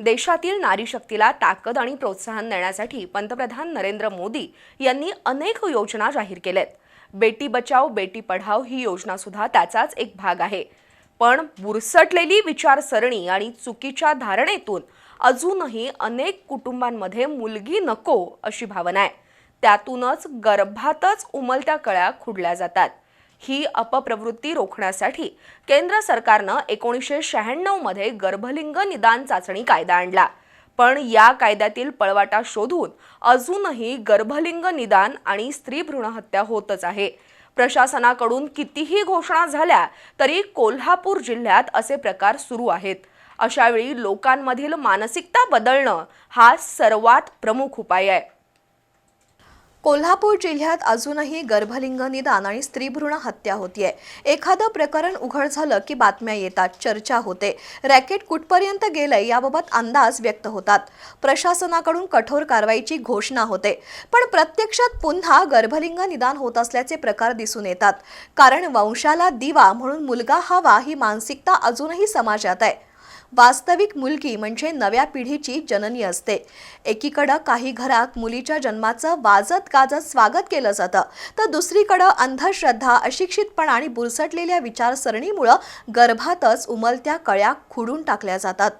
देशातील नारी शक्तीला ताकद आणि प्रोत्साहन देण्यासाठी पंतप्रधान नरेंद्र मोदी यांनी अनेक योजना जाहीर केल्यात. बेटी बचाव बेटी पढाव ही योजना सुद्धा त्याचाच एक भाग आहे. पण बुरसटलेली विचारसरणी आणि चुकीच्या धारणेतून अजूनही अनेक कुटुंबांमध्ये मुलगी नको अशी भावना आहे. त्यातूनच गर्भातच उमलत्या कळ्या खुडल्या जातात. ही अपप्रवृत्ती रोखण्यासाठी केंद्र सरकारनं एकोणीसशे शहाण्णवमध्ये गर्भलिंग निदान चाचणी कायदा आणला. पण या कायद्यातील पळवाटा शोधून अजूनही गर्भलिंग निदान आणि स्त्री भ्रूण हत्या होतच आहे. प्रशासनाकडून कितीही घोषणा झाल्या तरी कोल्हापूर जिल्ह्यात असे प्रकार सुरू आहेत. अशावेळी लोकांमधील मानसिकता बदलणं हा सर्वात प्रमुख उपाय आहे. कोल्हापूर जिल्ह्यात अजूनही गर्भलिंग निदान आणि स्त्रीभ्रूण हत्या होतीये. एखादं प्रकरण उघड झालं की बातम्या येतात चर्चा होते. रॅकेट कुठपर्यंत गेलंय याबाबत अंदाज व्यक्त होतात. प्रशासनाकडून कठोर कारवाईची घोषणा होते. पण प्रत्यक्षात पुन्हा गर्भलिंग निदान होत असल्याचे प्रकार दिसून येतात. कारण वंशाला दिवा म्हणून मुलगा हवा ही मानसिकता अजूनही समाजात आहे. वास्तविक मुलगी म्हणजे नव्या पिढीची जननी असते. एकीकडं काही घरात मुलीच्या जन्माचं वाजत गाजत स्वागत केलं जातं तर दुसरीकडं अंधश्रद्धा अशिक्षितपणा आणि बुरसटलेल्या विचारसरणीमुळं गर्भातच उमलत्या कळ्या खुडून टाकल्या जातात.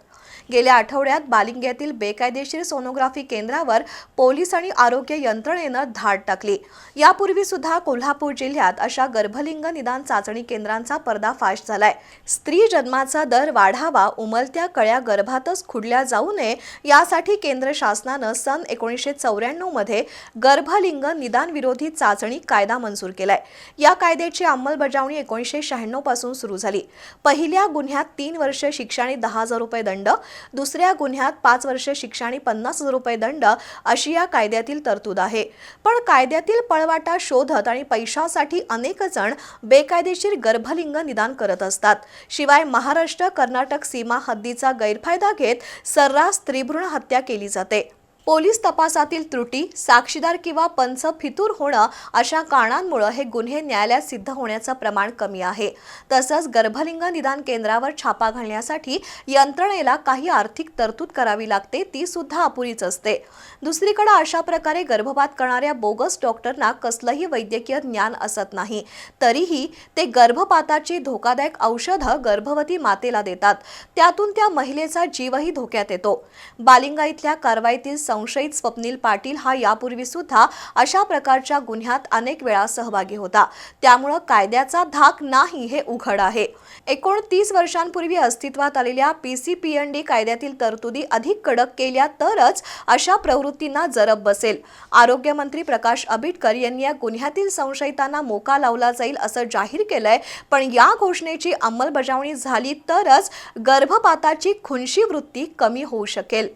गेल्या आठवड्यात बालिंग्यातील बेकायदेशीर सोनोग्राफी केंद्रावर पोलीस आणि आरोग्य यंत्रणेनं धाड टाकली. यापूर्वी सुद्धा कोल्हापूर जिल्ह्यात अशा गर्भलिंग निदान चाचणी केंद्रांचा पर्दाफाश झालाय. स्त्री जन्माचा दर वाढावा उमलत्या कळ्या गर्भातच खुडल्या जाऊ नये यासाठी केंद्र शासनानं सन एकोणीसशे चौऱ्याण्णवमध्ये गर्भलिंग निदान विरोधी चाचणी कायदा मंजूर केलाय. या कायद्याची अंमलबजावणी एकोणीसशे शहाण्णवपासून सुरू झाली. पहिल्या गुन्ह्यात तीन वर्ष शिक्षा आणि दहा हजार रुपये दंड दुसऱ्या गुन्ह्यात पाच वर्ष शिक्षा आणि पन्नास हजार रुपये दंड अशी या कायद्यातील तरतूद आहे. पण कायद्यातील पळवाटा शोधत आणि पैशासाठी अनेक जण बेकायदेशीर गर्भलिंग निदान करत असतात. शिवाय महाराष्ट्र कर्नाटक सीमा हद्दीचा गैरफायदा घेत सर्रास स्त्रीभ्रूण हत्या केली जाते. पोलीस तपासातील त्रुटी साक्षीदार किंवा पंच फितूर होणं अशा कारणांमुळे हे गुन्हे न्यायालयात सिद्ध होण्याचं प्रमाण कमी आहे. तसंच गर्भलिंग निदान केंद्रावर छापा घालण्यासाठी यंत्रणेला काही आर्थिक तरतूद करावी लागते ती सुद्धा अपुरीच असते. दुसरीकडे अशा प्रकारे गर्भपात करणाऱ्या बोगस डॉक्टरना कसलंही वैद्यकीय ज्ञान असत नाही. तरीही ते गर्भपाताची धोकादायक औषधं गर्भवती मातेला देतात. त्यातून त्या महिलेचा जीवही धोक्यात येतो. बालिंगा इथल्या कारवाईतील संशयित स्वप्नील पाटील हा यापूर्वी सुद्धा अशा प्रकारच्या गुन्ह्यात अनेक वेळा सहभागी होता. त्यामुळं कायद्याचा धाक नाही हे उघड आहे. एकोणतीस वर्षांपूर्वी अस्तित्वात आलेल्या P C P N D कायद्यातील तरतुदी अधिक कडक केल्या तरच अशा प्रवृत्तींना जरब बसेल. आरोग्यमंत्री प्रकाश आबिटकर यांनी या गुन्ह्यातील संशयितांना मोका लावला जाईल असं जाहीर केलंय. पण या घोषणेची अंमलबजावणी झाली तरच गर्भपाताची खुनशी वृत्ती कमी होऊ शकेल.